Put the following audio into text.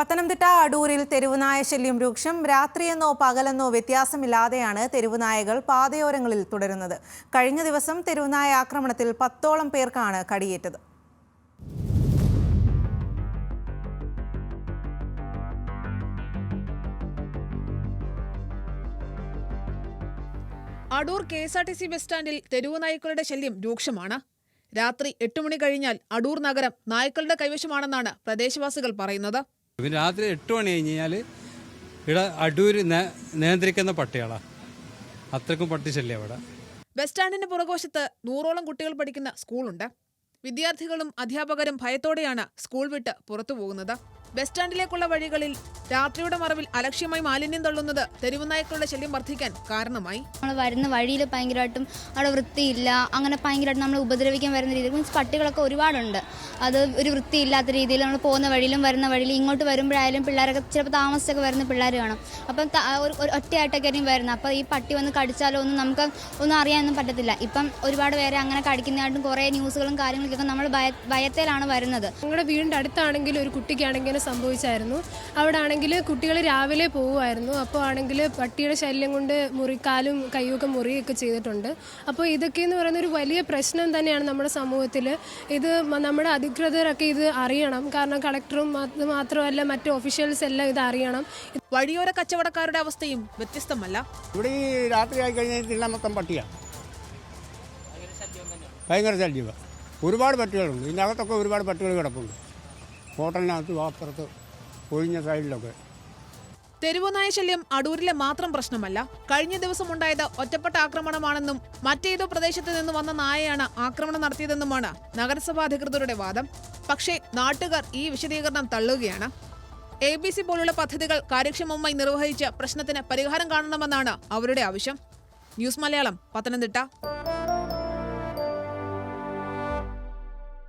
പത്തനംതിട്ട അടൂരിൽ തെരുവുനായ ശല്യം രൂക്ഷം രാത്രിയെന്നോ പകലെന്നോ വ്യത്യാസമില്ലാതെയാണ് തെരുവുനായകൾ പാതയോരങ്ങളിൽ തുടരുന്നത്. കഴിഞ്ഞ ദിവസം തെരുവുനായ ആക്രമണത്തിൽ പത്തോളം പേർക്കാണ് കടിയേറ്റത്. Adoor K S R T C bus സ്റ്റാൻഡിൽ തെരുവു നായ്ക്കളുടെ ശല്യം രൂക്ഷമാണ്. രാത്രി എട്ട് മണി കഴിഞ്ഞാൽ അടൂർ നഗരം നായ്ക്കളുടെ കൈവശമാണെന്നാണ് പ്രദേശവാസികൾ പറയുന്നത്. പിന്നെ രാത്രി എട്ട് മണി കഴിഞ്ഞ് കഴിഞ്ഞാൽ ഇവിടെ അടൂര് നിയന്ത്രിക്കുന്ന പട്ടികളാണ് അത്രക്കും പട്ടി ശല്യം അവിടെ. ബസ് സ്റ്റാൻഡിന് പുറകുവശത്ത് നൂറോളം കുട്ടികൾ പഠിക്കുന്ന സ്കൂളുണ്ട്. വിദ്യാർത്ഥികളും അധ്യാപകരും ഭയത്തോടെയാണ് സ്കൂൾ വിട്ട് പുറത്തു പോകുന്നത്. ബസ് സ്റ്റാൻഡിലേക്കുള്ള വഴികളിൽ രാത്രിയുടെ മറവിൽ അലക്ഷ്യമായി മാലിന്യം തള്ളുന്നത് തെരുവുനായ്ക്കളുടെ ശല്യം വർദ്ധിക്കാൻ കാരണമായി. നമ്മൾ വരുന്ന വഴിയിൽ ഭയങ്കരമായിട്ടും അവിടെ വൃത്തിയില്ല അങ്ങനെ ഭയങ്കരമായിട്ട് നമ്മൾ ഉപദ്രവിക്കാൻ വരുന്ന രീതിയിൽ മീൻസ് പട്ടികളൊക്കെ ഒരുപാടുണ്ട്. അത് ഒരു വൃത്തിയില്ലാത്ത രീതിയിൽ നമ്മൾ പോകുന്ന വഴിയിലും വരുന്ന വഴിയിലും ഇങ്ങോട്ട് വരുമ്പോഴായാലും പിള്ളേരൊക്കെ ചിലപ്പോൾ താമസിച്ചൊക്കെ വരുന്ന പിള്ളേർ കാണും. അപ്പം ഒരു ഒറ്റയായിട്ടൊക്കെ ആയിരിക്കും വരുന്നത്. അപ്പോൾ ഈ പട്ടി വന്ന് കടിച്ചാലോ ഒന്നും നമുക്ക് ഒന്നും അറിയാനൊന്നും പറ്റത്തില്ല. ഇപ്പം ഒരുപാട് പേരെ അങ്ങനെ കടിക്കുന്നതായിട്ടും കുറേ ന്യൂസുകളും കാര്യങ്ങളൊക്കെ നമ്മൾ ഭയ ഭയത്തിലാണ് വരുന്നത്. ഞങ്ങളുടെ വീടിന്റെ അടുത്താണെങ്കിലും ഒരു കുട്ടിക്കാണെങ്കിൽ സംഭവിച്ചായിരുന്നു. അവിടെ ആണെങ്കിൽ കുട്ടികൾ രാവിലെ പോവുമായിരുന്നു. അപ്പോൾ ആണെങ്കിൽ പട്ടിയുടെ ശല്യം കൊണ്ട് മുറിക്കാലും കൈയൊക്കെ മുറിയൊക്കെ ചെയ്തിട്ടുണ്ട്. അപ്പോൾ ഇതൊക്കെ എന്ന് പറയുന്ന ഒരു വലിയ പ്രശ്നം തന്നെയാണ് നമ്മുടെ സമൂഹത്തിൽ. ഇത് നമ്മുടെ അധികൃതരൊക്കെ ഇത് അറിയണം. കാരണം കളക്ടറും അത് മാത്രമല്ല മറ്റ് ഒഫീഷ്യൽസ് എല്ലാം ഇത് അറിയണം. വഴിയോര കച്ചവടക്കാരുടെ അവസ്ഥയും വ്യത്യസ്തമല്ല. ഇവിടെ ഈ രാത്രി ആയി കഴിഞ്ഞാൽ തിന്നാൻ മൊത്തം പട്ടിയാണ്. ഭയങ്കര ശല്യമാണ് ഒരുപാട് പട്ടികളുണ്ട്. ഇതിനകത്തൊക്കെ ഒരുപാട് പട്ടികൾ കിടപ്പുണ്ട്. ഹോട്ടലിനകത്ത് അപ്പുറത്ത് ഒഴിഞ്ഞ സൈഡിലൊക്കെ. തെരുവുനായ ശല്യം അടൂരിലെ മാത്രം പ്രശ്നമല്ല. കഴിഞ്ഞ ദിവസം ഉണ്ടായത് ഒറ്റപ്പെട്ട ആക്രമണമാണെന്നും മറ്റേതോ പ്രദേശത്ത് നിന്ന് വന്ന നായയാണ് ആക്രമണം നടത്തിയതെന്നുമാണ് നഗരസഭാ അധികൃതരുടെ വാദം. പക്ഷേ നാട്ടുകാർ ഈ വിശദീകരണം തള്ളുകയാണ്. എ ബി സി പോലുള്ള പദ്ധതികൾ കാര്യക്ഷമമായി നിർവഹിച്ച് പ്രശ്നത്തിന് പരിഹാരം കാണണമെന്നാണ് അവരുടെ ആവശ്യം. ന്യൂസ് മലയാളം പത്തനംതിട്ട.